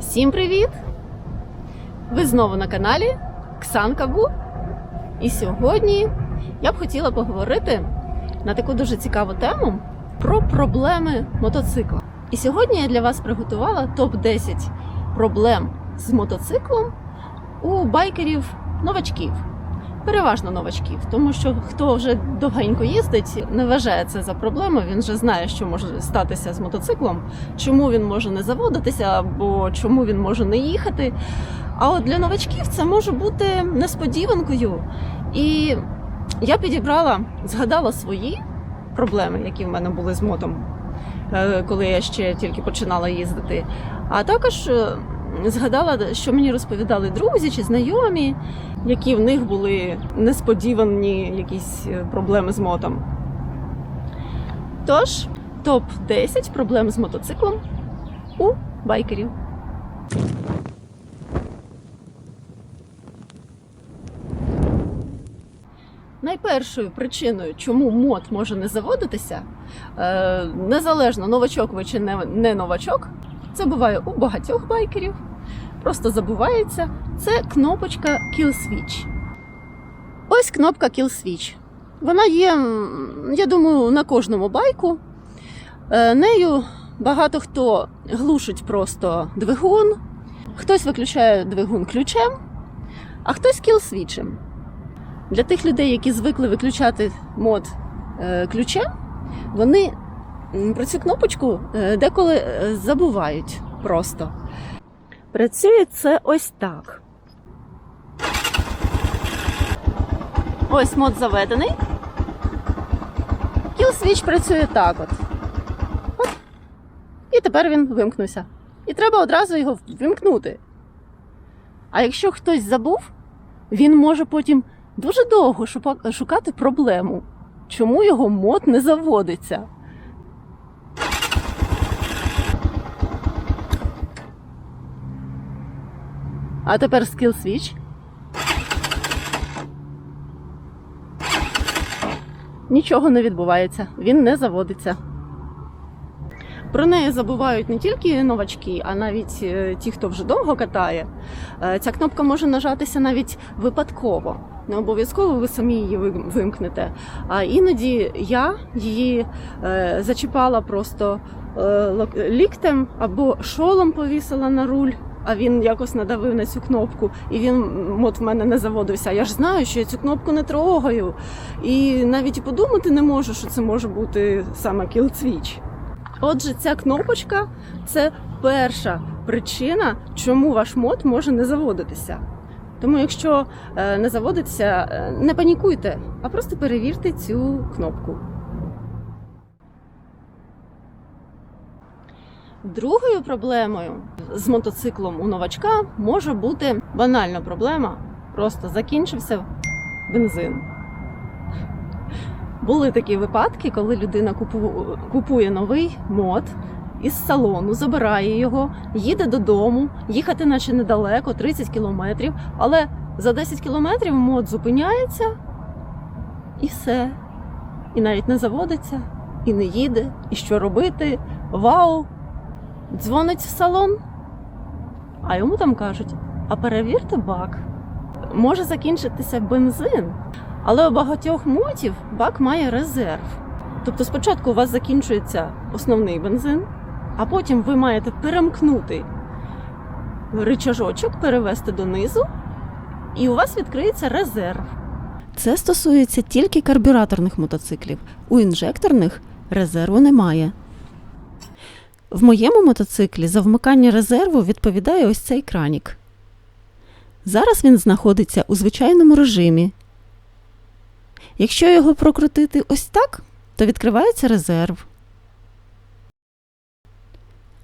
Всім привіт! Ви знову на каналі Ксанка Бу. І сьогодні я б хотіла поговорити на таку дуже цікаву тему про проблеми мотоцикла. І сьогодні я для вас приготувала топ-10 проблем з мотоциклом у байкерів-новачків. Переважно новачків, тому що хто вже довгенько їздить, не вважає це за проблему. Він вже знає, що може статися з мотоциклом, чому він може не заводитися, або чому він може не їхати. А от для новачків це може бути несподіванкою. І я підібрала, згадала свої проблеми, які в мене були з мотом, е, коли я ще тільки починала їздити. А також е, згадала, що мені розповідали друзі чи знайомі, які в них були несподівані якісь е, проблеми з мотом. Тож, топ-10 проблем з мотоциклом у байкерів. Найпершою причиною, чому мод може не заводитися, е, незалежно новачок ви чи не, не новачок, це буває у багатьох байкерів, просто забувається. Це кнопочка Kill Switch. Ось кнопка Kill Switch. Вона є, я думаю, на кожному байку. Е, Нею багато хто глушить просто двигун, хтось виключає двигун ключем, а хтось кіл-свічем. Для тих людей, які звикли виключати мод е, ключем, вони про цю кнопочку е, деколи е, забувають просто. Працює це ось так. Ось мод заведений. Кіл-свіч працює так от. От. І тепер він вимкнувся. І треба одразу його вимкнути. А якщо хтось забув, він може потім дуже довго шукати проблему, чому його мод не заводиться. А тепер Skill Switch. Нічого не відбувається, він не заводиться. Про неї забувають не тільки новачки, а навіть е, ті, хто вже довго катає. Е, Ця кнопка може нажатися навіть випадково. Не обов'язково ви самі її вимкнете. А іноді я її е, зачіпала просто ліктем або шолом повісила на руль. А він якось надавив на цю кнопку, і він от в мене не заводився. Я ж знаю, що я цю кнопку не трогаю. І навіть і подумати не можу, що це може бути саме Kill Switch. Отже, ця кнопочка це перша причина, чому ваш мод може не заводитися. Тому, якщо е, не заводиться, е, не панікуйте, а просто перевірте цю кнопку. Другою проблемою з мотоциклом у новачка може бути банальна проблема. Просто закінчився бензин. Були такі випадки, коли людина купує новий мод із салону, забирає його, їде додому, їхати наче недалеко, 30 кілометрів, але за 10 кілометрів мод зупиняється і все. І навіть не заводиться, і не їде, і що робити? Вау! Дзвонить в салон, а йому там кажуть: а перевірте бак. Може закінчитися бензин, але у багатьох мотів бак має резерв. Тобто спочатку у вас закінчується основний бензин, а потім ви маєте перемкнути ричажочок, перевести донизу, і у вас відкриється резерв. Це стосується тільки карбюраторних мотоциклів. У інжекторних резерву немає. В моєму мотоциклі за вмикання резерву відповідає ось цей кранік. Зараз він знаходиться у звичайному режимі. Якщо його прокрутити ось так, то відкривається резерв.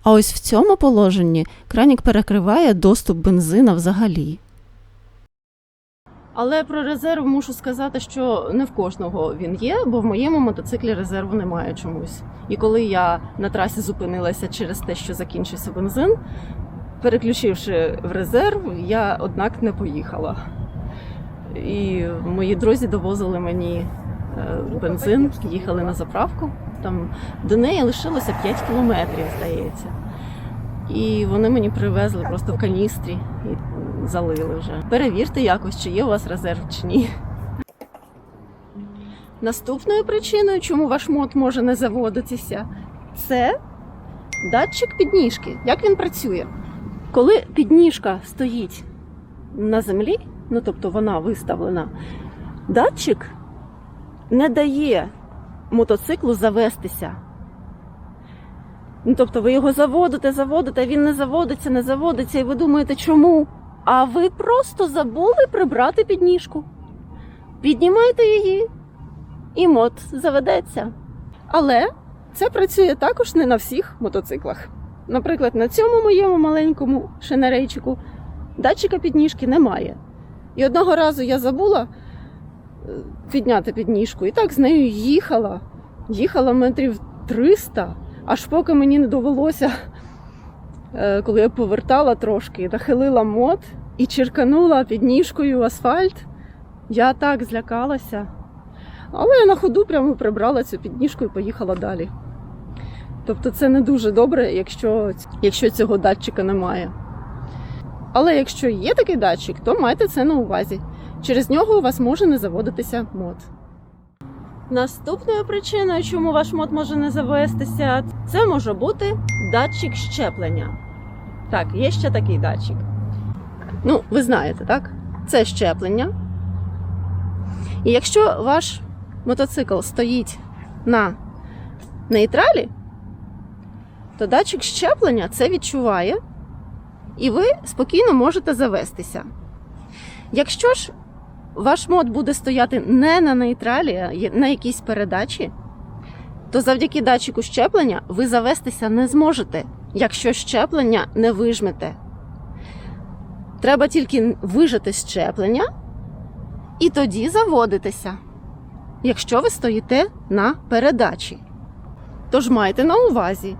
А ось в цьому положенні кранік перекриває доступ бензина взагалі. Але про резерв мушу сказати, що не в кожного він є, бо в моєму мотоциклі резерву немає чомусь. І коли я на трасі зупинилася через те, що закінчився бензин, переключивши в резерв, я однак не поїхала. І мої друзі довозили мені е, бензин, їхали на заправку. Там до неї лишилося 5 кілометрів, здається. І вони мені привезли просто в каністрі залили вже. Перевірте якось, чи є у вас резерв чи ні. Наступною причиною, чому ваш мод може не заводитися, це датчик підніжки. Як він працює? Коли підніжка стоїть на землі, ну тобто вона виставлена, датчик не дає мотоциклу завестися. Ну, тобто ви його заводите, заводите, він не заводиться, не заводиться, і ви думаєте, чому? А ви просто забули прибрати підніжку. Піднімайте її, і мод заведеться. Але це працює також не на всіх мотоциклах. Наприклад, на цьому моєму маленькому шинерейчику датчика підніжки немає. І одного разу я забула е, підняти підніжку, і так з нею їхала. Їхала метрів 300, аж поки мені не довелося, коли я повертала трошки, нахилила мод і черканула підніжкою асфальт. Я так злякалася. Але я на ходу прямо прибрала цю підніжку і поїхала далі. Тобто це не дуже добре, якщо, якщо цього датчика немає. Але якщо є такий датчик, то майте це на увазі. Через нього у вас може не заводитися мод. Наступною причиною, чому ваш мод може не завестися, це може бути датчик щеплення. Так, є ще такий датчик. Ну, ви знаєте, так? Це щеплення. І якщо ваш мотоцикл стоїть на нейтралі, то датчик щеплення це відчуває, і ви спокійно можете завестися. Якщо ж ваш мод буде стояти не на нейтралі, а на якійсь передачі, то завдяки датчику щеплення ви завестися не зможете, якщо щеплення не вижмете. Треба тільки вижати щеплення і тоді заводитися, якщо ви стоїте на передачі. Тож майте на увазі,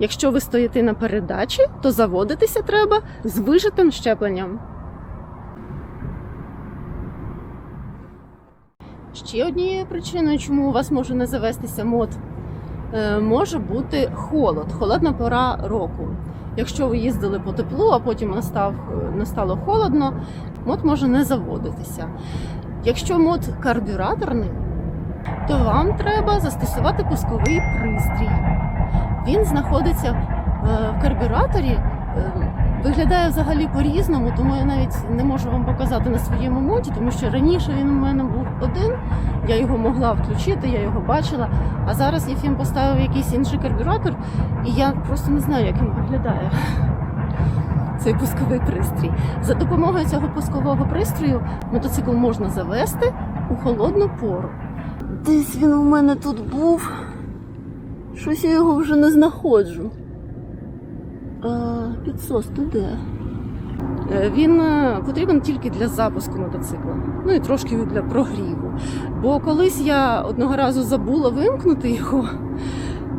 якщо ви стоїте на передачі, то заводитися треба з вижитим щепленням. Ще однією причиною, чому у вас може не завестися мод, може бути холод, холодна пора року. Якщо ви їздили по теплу, а потім настав, е, настало холодно, мод може не заводитися. Якщо мод карбюраторний, то вам треба застосувати пусковий пристрій. Він знаходиться е, в карбюраторі, е, виглядає взагалі по-різному, тому я навіть не можу вам показати на своєму моді, тому що раніше він у мене був один, я його могла включити, я його бачила. А зараз Єфім поставив якийсь інший карбюратор, і я просто не знаю, як він виглядає. Цей пусковий пристрій. За допомогою цього пускового пристрою мотоцикл можна завести у холодну пору. Десь він у мене тут був. Щось я його вже не знаходжу. А, підсос ти де? Е, Він е, потрібен тільки для запуску мотоцикла, ну і трошки для прогріву. Бо колись я одного разу забула вимкнути його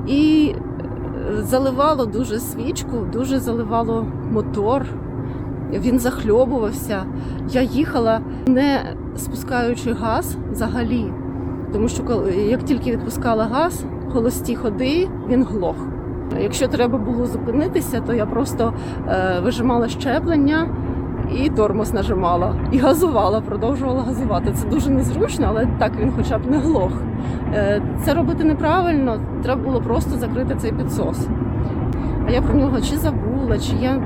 і е, заливало дуже свічку, дуже заливало мотор. Він захльобувався. Я їхала не спускаючи газ взагалі. Тому що як тільки відпускала газ, холості ходи, він глох. Якщо треба було зупинитися, то я просто е, вижимала щеплення і тормоз нажимала. І газувала, продовжувала газувати. Це дуже незручно, але так він хоча б не глох. Е, це робити неправильно, треба було просто закрити цей підсос. А я про нього чи забула, чи я,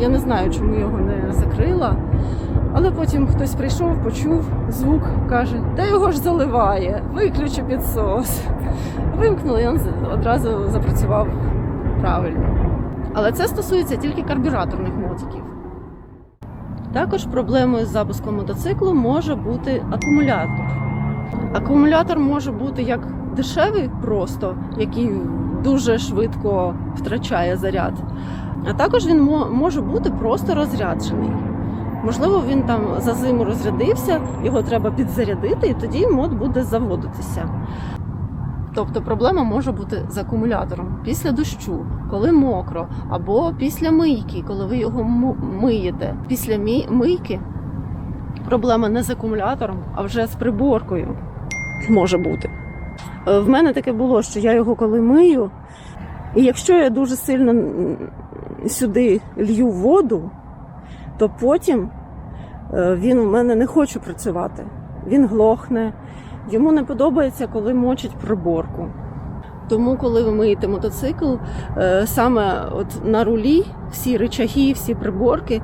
я не знаю, чому його не закрила. Але потім хтось прийшов, почув звук, каже, та його ж заливає, виключи підсос. Вимкнули, і він одразу запрацював правильно. Але це стосується тільки карбюраторних мотиків. Також проблемою з запуском мотоциклу може бути акумулятор. Акумулятор може бути як дешевий, просто який дуже швидко втрачає заряд, а також він може бути просто розряджений. Можливо, він там за зиму розрядився, його треба підзарядити, і тоді мод буде заводитися. Тобто проблема може бути з акумулятором після дощу, коли мокро, або після мийки, коли ви його миєте. Після мийки проблема не з акумулятором, а вже з приборкою може бути. Е, В мене таке було, що я його коли мию, І якщо я дуже сильно сюди лью воду, то потім е, він у мене не хоче працювати. Він глохне, йому не подобається, коли мочать приборку. Тому, коли ви миєте мотоцикл, е, саме от на рулі всі речаги, всі приборки,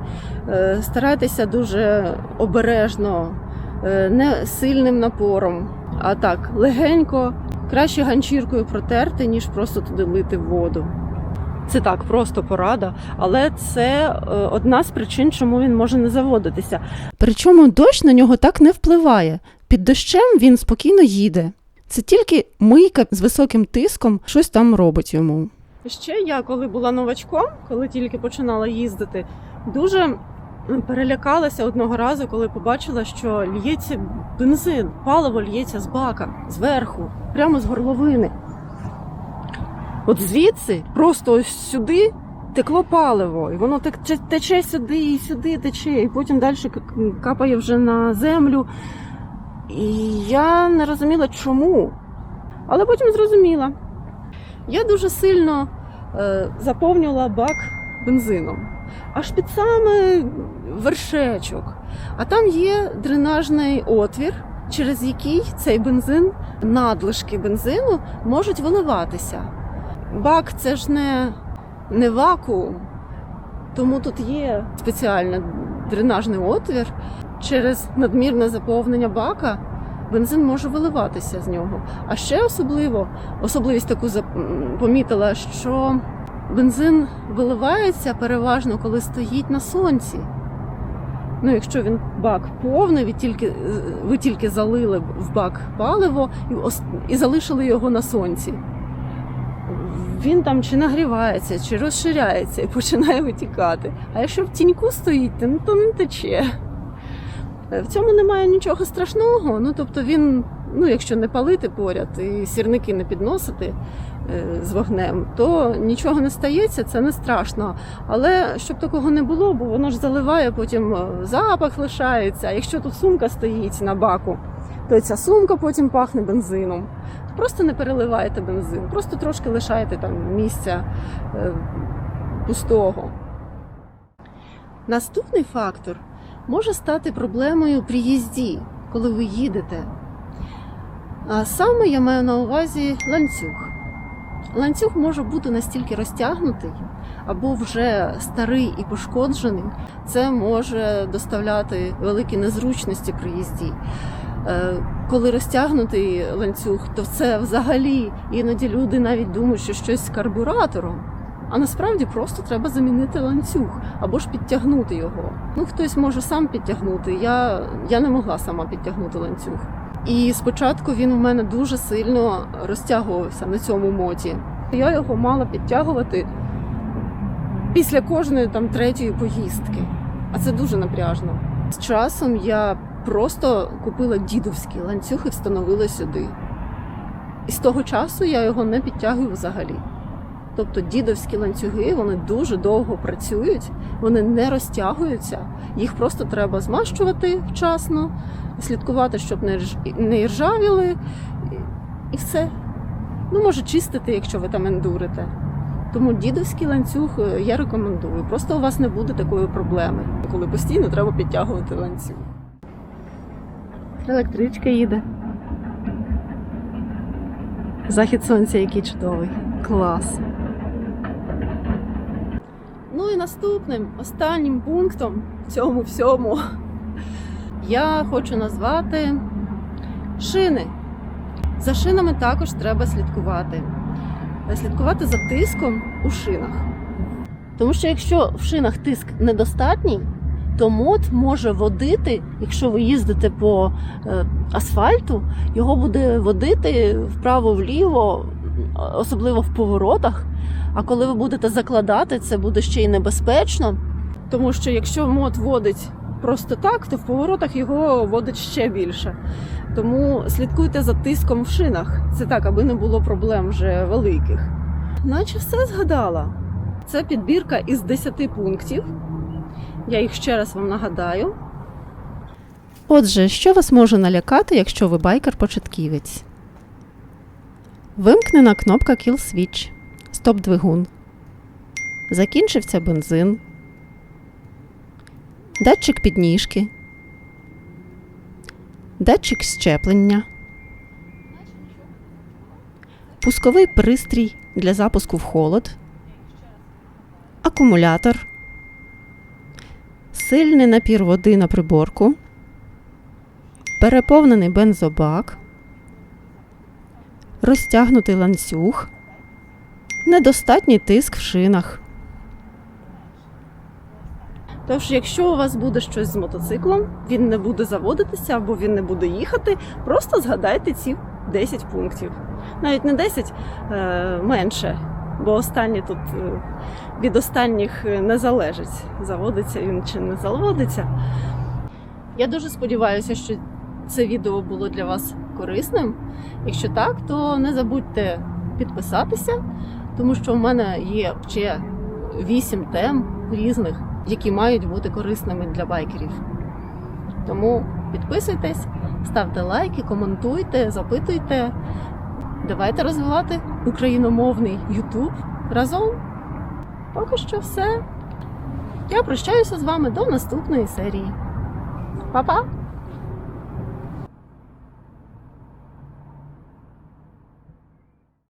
е, старайтеся дуже обережно, е, не сильним напором, а так легенько, краще ганчіркою протерти, ніж просто туди лити воду. Це так, просто порада, але це одна з причин, чому він може не заводитися. Причому дощ на нього так не впливає. Під дощем він спокійно їде. Це тільки мийка з високим тиском щось там робить йому. Ще я, коли була новачком, коли тільки починала їздити, дуже перелякалася одного разу, коли побачила, що лється бензин, паливо лється з бака, зверху, прямо з горловини. От звідси, просто ось сюди текло паливо, і воно так тече- сюди і сюди тече, і потім далі капає вже на землю. І я не розуміла, чому. Але потім зрозуміла. Я дуже сильно е, заповнювала бак бензином. Аж під саме вершечок. А там є дренажний отвір, через який цей бензин, надлишки бензину можуть виливатися. Бак це ж не, не вакуум, тому тут є спеціальний дренажний отвір. Через надмірне заповнення бака бензин може виливатися з нього. А ще особливо, особливість таку помітила, що бензин виливається переважно, коли стоїть на сонці. Ну, якщо він бак повний, ви тільки, ви тільки залили в бак паливо і, залишили його на сонці. Він там чи нагрівається, чи розширяється і починає витікати. А якщо в тіньку стоїть, ну, то не тече. В цьому немає нічого страшного. Ну тобто він, ну якщо не палити поряд і сірники не підносити е, з вогнем, то нічого не стається, це не страшно. Але щоб такого не було, бо воно ж заливає, потім е, запах лишається. А якщо тут сумка стоїть на баку, то ця сумка потім пахне бензином. Просто не переливайте бензин, просто трошки лишайте там місця е, пустого. Наступний фактор може стати проблемою при їзді, коли ви їдете. А саме я маю на увазі ланцюг. Ланцюг може бути настільки розтягнутий або вже старий і пошкоджений. Це може доставляти великі незручності при їзді. Е, Коли розтягнутий ланцюг, то це взагалі іноді люди навіть думають, що щось з карбюратором. А насправді просто треба замінити ланцюг або ж підтягнути його. Ну, хтось може сам підтягнути. Я, я не могла сама підтягнути ланцюг. І спочатку він у мене дуже сильно розтягувався на цьому моті. Я його мала підтягувати після кожної там третьої поїздки. А це дуже напряжно. З часом я просто купила дідовський ланцюг і встановила сюди. І з того часу я його не підтягую взагалі. Тобто дідовські ланцюги вони дуже довго працюють, вони не розтягуються, їх просто треба змащувати вчасно, слідкувати, щоб не рж- іржавіли, і все. Ну, може, чистити, якщо ви там ендурите. Тому дідовський ланцюг е, я рекомендую. Просто у вас не буде такої проблеми, коли постійно треба підтягувати ланцюг. Електричка їде. Захід сонця, який чудовий. Клас. Ну і наступним, останнім пунктом в цьому всьому я хочу назвати шини. За шинами також треба слідкувати. Слідкувати за тиском у шинах. Тому що якщо в шинах тиск недостатній, то мод може водити, якщо ви їздите по е, асфальту, його буде водити вправо-вліво, особливо в поворотах. А коли ви будете закладати, це буде ще й небезпечно. Тому що якщо мод водить просто так, то в поворотах його водить ще більше. Тому слідкуйте за тиском в шинах. Це так, аби не було проблем вже великих. Наче все згадала. Це підбірка із 10 пунктів. Я їх ще раз вам нагадаю. Отже, що вас може налякати, якщо ви байкер-початківець? Вимкнена кнопка Kill Switch. Стоп-двигун. Закінчився бензин. Датчик підніжки. Датчик щеплення. Пусковий пристрій для запуску в холод. Акумулятор. Сильний напір води на приборку. Переповнений бензобак. Розтягнутий ланцюг. Недостатній тиск в шинах. Тож, якщо у вас буде щось з мотоциклом, він не буде заводитися або він не буде їхати, просто згадайте ці 10 пунктів. Навіть не 10, е, менше, бо останні тут е, від останніх е, не залежить, заводиться він чи не заводиться. Я дуже сподіваюся, що це відео було для вас корисним. Якщо так, то не забудьте підписатися, тому що в мене є ще 8 тем різних, які мають бути корисними для байкерів. Тому підписуйтесь, ставте лайки, коментуйте, запитуйте. Давайте розвивати україномовний YouTube разом. Поки що все. Я прощаюся з вами до наступної серії. Па-па!